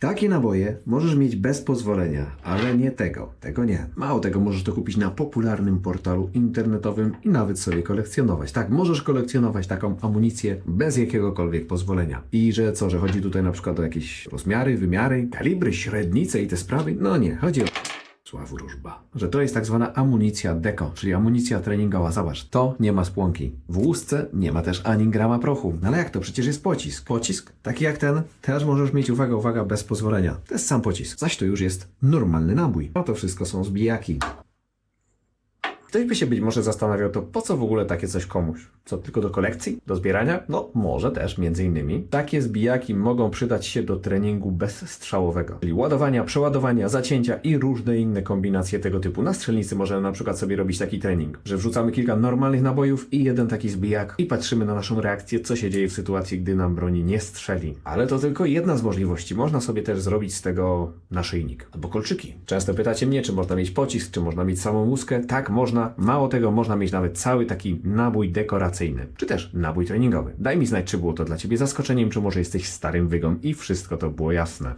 Takie naboje możesz mieć bez pozwolenia, ale nie tego. Tego nie. Mało tego, możesz to kupić na popularnym portalu internetowym i nawet sobie kolekcjonować. Tak, możesz kolekcjonować taką amunicję bez jakiegokolwiek pozwolenia. I że co, że chodzi tutaj na przykład o jakieś rozmiary, wymiary, kalibry, średnice i te sprawy? No nie, chodzi o Wróżba. Że to jest tak zwana amunicja deko, czyli amunicja treningowa. Zobacz, to nie ma spłonki. W łusce nie ma też ani grama prochu. No ale jak to? Przecież jest pocisk. Pocisk, taki jak ten, też możesz mieć, uwaga, uwaga, bez pozwolenia. To jest sam pocisk. Zaś to już jest normalny nabój. No to wszystko są zbijaki. Ktoś by się być może zastanawiał, to po co w ogóle takie coś komuś? Co, tylko do kolekcji? Do zbierania? No, może też, między innymi. Takie zbijaki mogą przydać się do treningu bezstrzałowego, czyli ładowania, przeładowania, zacięcia i różne inne kombinacje tego typu. Na strzelnicy możemy na przykład sobie robić taki trening, że wrzucamy kilka normalnych nabojów i jeden taki zbijak i patrzymy na naszą reakcję, co się dzieje w sytuacji, gdy nam broni nie strzeli. Ale to tylko jedna z możliwości. Można sobie też zrobić z tego naszyjnik albo kolczyki. Często pytacie mnie, czy można mieć pocisk, czy można mieć samą łuskę. Tak, można. Mało tego, można mieć nawet cały taki nabój dekoracyjny, czy też nabój treningowy. Daj mi znać, czy było to dla Ciebie zaskoczeniem, czy może jesteś starym wygą i wszystko to było jasne.